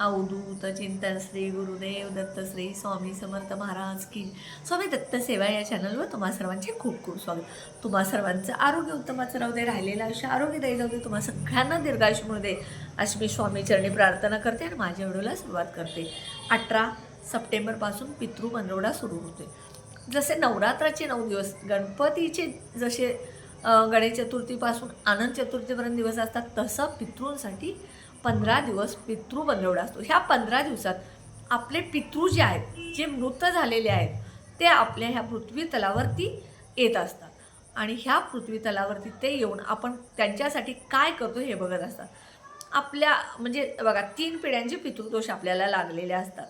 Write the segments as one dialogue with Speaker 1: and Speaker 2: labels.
Speaker 1: अवधूत चिंतन श्री गुरुदेव दत्त श्री स्वामी समर्थ महाराज की. स्वामी दत्त सेवा या चॅनलवर तुम्हा सर्वांचे खूप खूप स्वागत. तुम्हा सर्वांचं आरोग्य उत्तमाचं राहू दे राहिलेलं आयुष्य आरोग्यदायी जाऊ दे तुम्हा सगळ्यांना दीर्घायुष्य मिळू दे अशी मी स्वामी चरणी प्रार्थना करते आणि माझ्या व्हिडिओला सुरुवात करते. अठरा सप्टेंबरपासून पितृ पंधरवडा सुरू होते जसे नवरात्राचे नऊ दिवस गणपतीचे जसे गणेश चतुर्थीपासून आनंद चतुर्थीपर्यंत दिवस असतात तसं पितृंसाठी पंधरा दिवस पितृ पंधरवडा असतो. ह्या पंधरा दिवसात आपले पितृ जे आहेत जे मृत झालेले आहेत ते आपल्या ह्या पृथ्वी तलावरती येत असतात. आणि ह्या पृथ्वी तलावरती ते येऊन आपण त्यांच्यासाठी काय करतो हे बघत असतात. आपल्या म्हणजे बघा तीन पिढ्यांचे पितृदोष आपल्याला लागलेले असतात.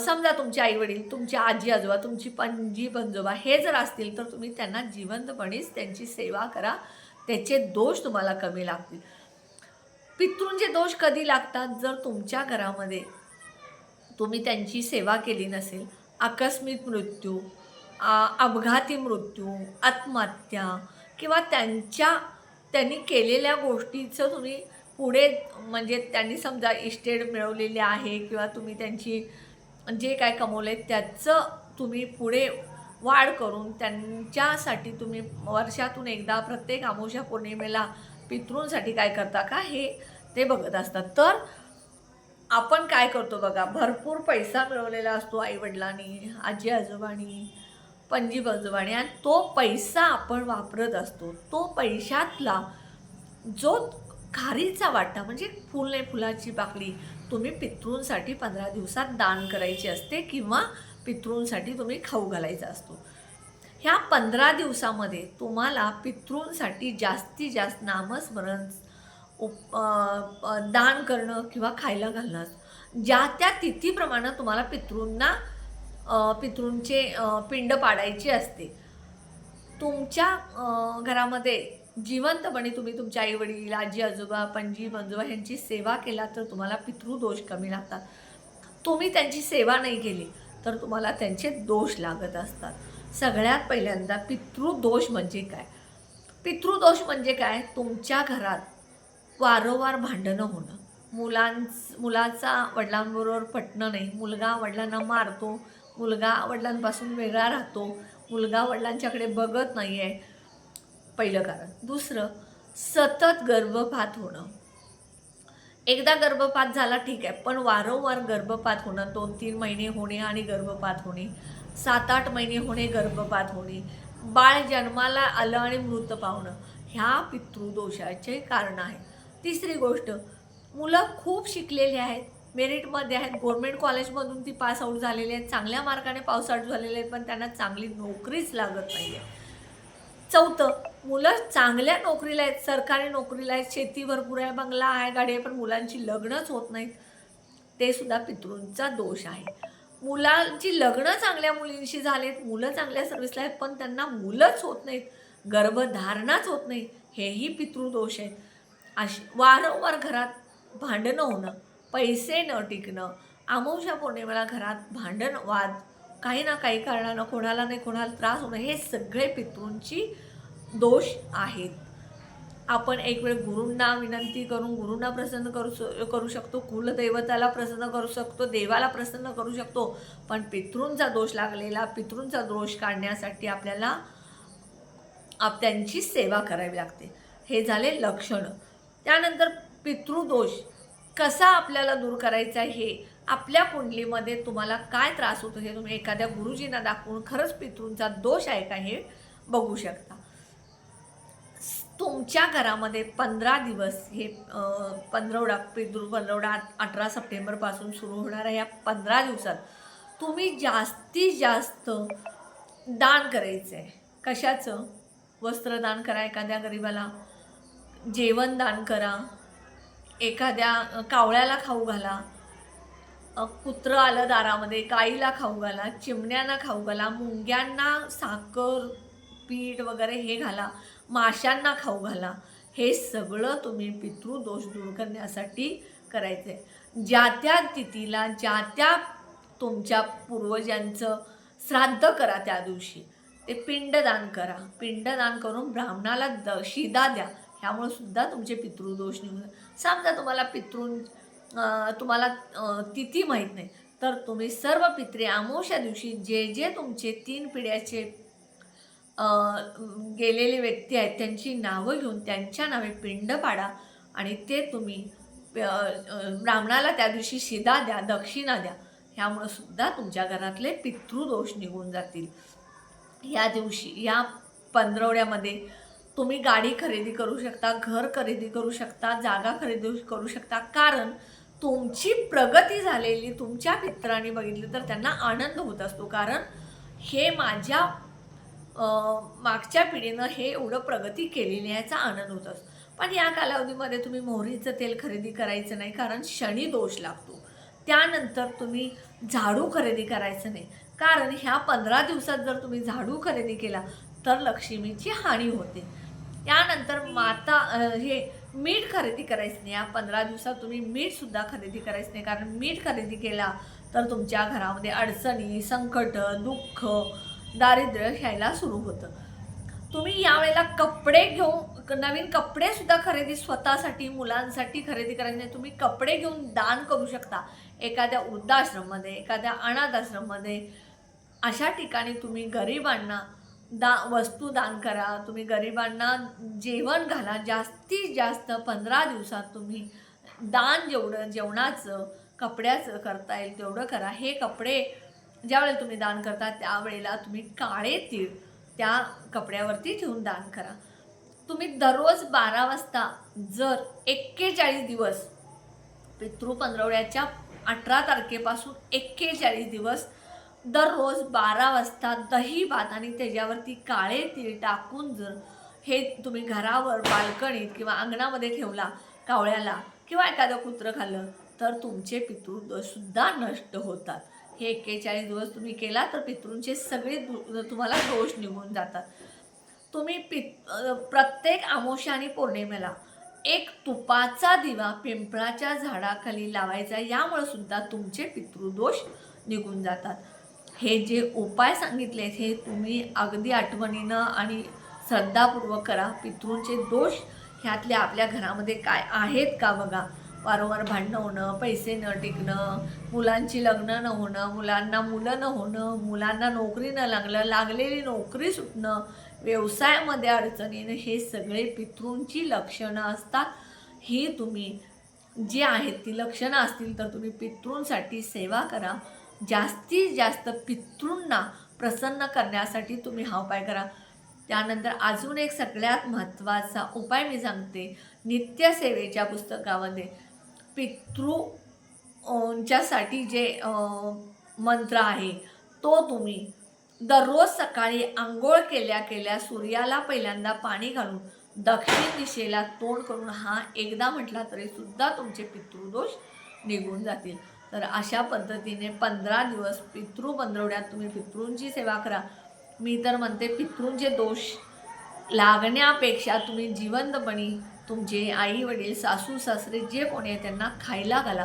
Speaker 1: समजा तुमचे आईवडील तुमची आजी आजोबा तुमची पणजी पंजोबा हे जर असतील तर तुम्ही त्यांना जिवंतपणेच त्यांची सेवा करा. त्याचे दोष तुम्हाला कमी लागतील. पितृंचे दोष कधी लागतात? जर तुमच्या घरामध्ये तुम्ही त्यांची सेवा केली नसेल आकस्मिक मृत्यू अपघाती मृत्यू आत्महत्या किंवा त्यांच्या त्यांनी केलेल्या गोष्टीचं तुम्ही पुढे म्हणजे त्यांनी समजा इस्टेट मिळवलेले आहे किंवा तुम्ही त्यांची जे काय कमवले त्याचं तुम्ही पुढे वाढ करून त्यांच्यासाठी तुम्ही वर्षातून एकदा प्रत्येक आमोशा पौर्णिमेला पितृंसाठी काय करता का हे ते बघत असतात. तर आपण काय करतो बघा भरपूर पैसा मिळवलेला असतो आईवडिलांनी आजी आजोबांनी पणजी आजोबांनी आणि तो पैसा आपण वापरत असतो. तो पैशातला जो खारीचा वाटा म्हणजे फुल नाही फुलाची बाकडी तुम्ही पितृंसाठी पंधरा दिवसात दान करायची असते किंवा पितृंसाठी तुम्ही खाऊ घालायचा असतो. ह्या पंधरा दिवसामध्ये तुम्हाला पितृंसाठी जास्तीत जास्त नामस्मरण उप दान करणं किंवा खायला घालणं ज्या त्या तिथीप्रमाणे तुम्हाला पितृंना पितृंचे पिंड पाडायची असते. तुमच्या घरामध्ये जिवंतपणे तुम्ही तुमच्या आईवडील आजी आजोबा पणजी मंजोबा ह्यांची सेवा केला तर तुम्हाला पितृदोष कमी लागतात. तुम्ही त्यांची सेवा नाही केली तर तुम्हाला त्यांचे दोष लागत असतात. सगळ्यात पहिल्यांदा पितृदोष म्हणजे काय? पितृदोष म्हणजे काय? तुमच्या घरात वारंवार भांडणं होणं. मुलांच मुलाचा वडिलांबरोबर पटणं नाही. मुलगा वडिलांना मारतो मुलगा वडिलांपासून वेगळा राहतो मुलगा वडिलांच्याकडे बघत नाही आहे पहिलं कारण. दुसरं सतत गर्भपात होणं. एकदा गर्भपात झाला ठीक आहे. पण वारंवार गर्भपात होणं दोन तीन महिने होणे आणि गर्भपात होणे. सात आठ महिने होणे गर्भपात होणे बाळ जन्माला आलं आणि मृत पावणं ह्या पितृदोषाचे कारण आहे. तिसरी गोष्ट मुलं खूप शिकलेली आहेत. मेरिटमध्ये आहेत. गव्हर्मेंट कॉलेजमधून ती पास आऊट झालेली आहेत. चांगल्या मार्काने पास आऊट झालेले आहेत पण त्यांना चांगली नोकरीच लागत नाही आहे चौथं मुलं चांगल्या नोकरीला आहेत. सरकारी नोकरीला आहेत. शेती भरपूर आहे. बंगला आहे गाडी आहे पण मुलांची लग्नच होत नाहीत. ते सुद्धा पितृंचा दोष आहे. मुलांची लग्न चांगल्या मुलींशी झालेत मुलं चांगल्या सर्व्हिसला आहेत पण त्यांना मुलंच होत नाहीत गर्भधारणाच होत नाही हेही पितृदोष आहेत. अशी वारंवार घरात भांडणं होणं पैसे न टिकणं अमावस्या पौर्णिमेला घरात भांडण वाद काही ना काही कारणानं कोणाला नाही कोणाला त्रास होणं हे सगळे पितृंची दोष आहेत. आपण एक वेळ गुरूंना विनंती करून गुरूंना प्रसन्न करू करू शकतो कुलदैवताला प्रसन्न करू शकतो देवाला प्रसन्न करू शकतो. पण पितृंचा दोष लागलेला पितृंचा दोष काढण्यासाठी आपल्याला आप त्यांची सेवा करावी लागते. हे झाले लक्षणं. त्यानंतर पितृदोष कसा आपल्याला दूर करायचा आहे हे आपल्या कुंडलीमध्ये तुम्हाला काय त्रास होतो हे तुम्ही एखाद्या गुरुजींना दाखवून खरंच पितृंचा दोष आहे का हे बघू शकता. तुमच्या घरामध्ये पंधरा दिवस हे पंधरवडा पितृ पंधरवडा अठरा सप्टेंबरपासून सुरू होणाऱ्या या पंधरा दिवसात. तुम्ही जास्तीत जास्त दान करायचं आहे. कशाचं? वस्त्रदान करा एखाद्या गरिबाला. जेवण दान करा. एखाद्या कावळ्याला खाऊ घाला. कुत्रं आलं दारामध्ये काईला खाऊ घाला चिमण्यांना खाऊ घाला मुंग्यांना साखर पीठ वगैरे हे घाला. माशांना खाऊ घाला. हे सगळं तुम्ही पितृदोष दूर करण्यासाठी करायचं आहे ज्या त्या तिथीला ज्या त्या तुमच्या पूर्वजांचं श्राद्ध करा त्या दिवशी. ते पिंडदान करा. पिंडदान करून ब्राह्मणाला द शिदा द्या. ह्यामुळे सुद्धा तुमचे पितृदोष निघून समजा तुम्हाला पितृ तुम्हाला तिथी माहीत नाही तर तुम्ही सर्व पित्रे अमावस्या दिवशी जे जे तुमचे तीन पिढ्याचे गेलेले व्यक्ती आहेत त्यांची नावं घेऊन त्यांच्या नावे पिंड पाडा आणि ते तुम्ही ब्राह्मणाला त्या दिवशी शिदा द्या दक्षिणा द्या ह्यामुळं सुद्धा तुमच्या घरातले पितृदोष निघून जातील. या दिवशी या पंधरवड्यामध्ये तुम्ही गाडी खरेदी करू शकता घर खरेदी करू शकता जागा खरेदी करू शकता कारण तुमची प्रगती झालेली तुमच्या मित्रांनी बघितली तर त्यांना आनंद होत असतो. कारण हे माझ्या मागच्या पिढीनं हे एवढं प्रगती केलेली आहे याचा आनंद होत असतो. पण या कालावधीमध्ये तुम्ही मोहरीचं तेल खरेदी करायचं नाही कारण शनी दोष लागतो. त्यानंतर तुम्ही झाडू खरेदी करायचं नाही. कारण ह्या पंधरा दिवसात जर तुम्ही झाडू खरेदी केला तर लक्ष्मीची हानी होते. त्यानंतर माता हे मीठ खरेदी करायचं नाही. या पंधरा दिवसात तुम्ही मीठसुद्धा खरेदी करायचं नाही. कारण मीठ खरेदी केला तर तुमच्या घरामध्ये अडचणी संकट दुःख दारिद्र्य घ्यायला सुरू होतं. तुम्ही यावेळेला कपडे घेऊन नवीन कपडे सुद्धा खरेदी स्वतःसाठी मुलांसाठी खरेदी करायचे तुम्ही कपडे घेऊन दान करू शकता. एखाद्या वृद्धाश्रममध्ये एखाद्या अनाथ आश्रममध्ये अशा ठिकाणी तुम्ही गरिबांना दा वस्तू दान करा. तुम्ही गरिबांना जेवण घाला. जास्तीत जास्त पंधरा दिवसात तुम्ही दान जेवढं जेवणाचं कपड्याचं करता येईल तेवढं करा. हे कपडे ज्यावेळेला तुम्ही दान करता त्यावेळेला तुम्ही काळे तीळ त्या कपड्यावरती ठेवून दान करा. तुम्ही दररोज बारा वाजता जर एक्केचाळीस दिवस पितृ पंधरवड्याच्या अठरा तारखेपासून एक्केचाळीस दिवस दररोज बारा वाजता दही भात आणि त्याच्यावरती काळे तीळ टाकून जर हे तुम्ही घरावर बाल्कनीत किंवा अंगणामध्ये ठेवला कावळ्याला किंवा एखादं कुत्रं खाल्लं तर तुमचे पितृदोषसुद्धा नष्ट होतात. हे एक्केचाळीस दिवस तुम्ही केला तर पितृंचे सगळे दु तुम्हाला दोष निघून जातात. तुम्ही पित प्रत्येक आमोशा आणि पौर्णिमेला एक तुपाचा दिवा पिंपळाच्या झाडाखाली लावायचा यामुळे सुद्धा तुमचे पितृदोष निघून जातात. हे जे उपाय सांगितले हे तुम्ही अगदी आठवणीनं आणि श्रद्धापूर्वक करा. पितृंचे दोष ह्यातल्या आपल्या घरामध्ये काय आहेत का बघा? वारंवार भांडणं होणं पैसे न टिकणं मुलांची लग्न न होणं मुलांना मुलं न होणं मुलांना नोकरी न लागलं लागलेली नोकरी सुटणं व्यवसायामध्ये अडचणीनं येणं हे सगळे पितृंची लक्षणं असतात. ही तुम्ही जी आहेत ती लक्षणं असतील तर तुम्ही पितृंसाठी सेवा करा. जास्तीत जास्त पितृंना प्रसन्न करण्यासाठी तुम्ही हा उपाय करा. त्यानंतर अजून एक सगळ्यात महत्त्वाचा उपाय मी सांगते. नित्यसेवेच्या पुस्तकामध्ये पितृच्यासाठी जे मंत्र आहे तो तुम्ही दररोज सकाळी आंघोळ केल्या केल्या सूर्याला पहिल्यांदा पाणी घालून दक्षिण दिशेला तोंड करून हा एकदा म्हटला तरी सुद्धा तुमचे पितृदोष निघून जातील. तर अशा पद्धतीने पंधरा दिवस पितृ पंधरवड्यात तुम्ही पितृंची सेवा करा. मी तर म्हणते पितृंचे दोष लागण्यापेक्षा तुम्ही जिवंतपणी तुमचे आई वडील सासू सासरे जे कोणी आहे त्यांना खायला घाला.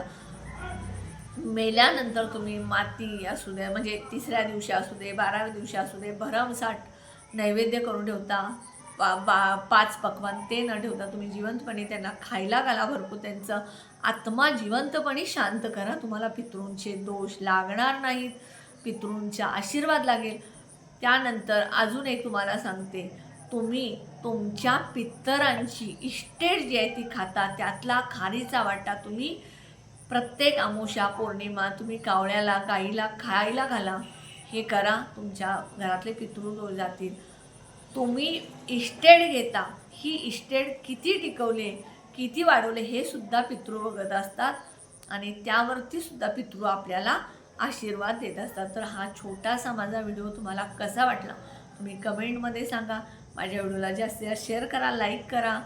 Speaker 1: मेल्यानंतर तुम्ही माती असू दे म्हणजे तिसऱ्या दिवशी असू दे बाराव्या दिवशी असू दे भरमसाठ नैवेद्य करून ठेवता पा बा पाच पक्वान ते न ठेवता तुम्ही जिवंतपणे त्यांना खायला घाला भरपूर. त्यांचं आत्मा जिवंतपणे शांत करा. तुम्हाला पितृंचे दोष लागणार नाहीत. पितृंचा आशीर्वाद लागेल. त्यानंतर अजून एक तुम्हाला सांगते. तुम्ही तुमच्या पित्तरांची इस्टेट जी आहे ती खाता त्यातला खारीचा वाटा तुम्ही प्रत्येक अमावस्या पौर्णिमा तुम्ही कावळ्याला गाईला खायला घाला हे करा तुमच्या घरातले पितृ जातील. तुम्ही इस्टेट घेता ही इस्टेट किती टिकवले किती वाढवले हे सुद्धा पितृ बघत असतात आणि त्यावरती सुद्धा पितृ आपल्याला आशीर्वाद देत असतात. तर हा छोटासा माझा व्हिडिओ तुम्हाला कसा वाटला तुम्ही कमेंटमध्ये सांगा. माझ्या व्हिडिओला जास्तीत जास्त शेअर करा लाईक करा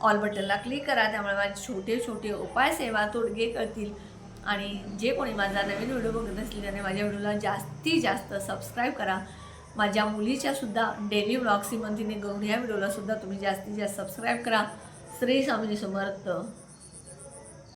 Speaker 1: ऑल बटनला क्लिक करा त्यामुळे माझे छोटे छोटे उपाय सेवा तोडगे करतील. आणि जे कोणी माझा नवीन व्हिडिओ बघत असतील त्याने माझ्या व्हिडिओला जास्तीत जास्त सबस्क्राईब करा. माझ्या मुलीच्यासुद्धा डेली ब्लॉग श्रीमंतीने करून ह्या व्हिडिओलासुद्धा तुम्ही जास्तीत जास्त सबस्क्राईब करा. श्री स्वामी समर्थ.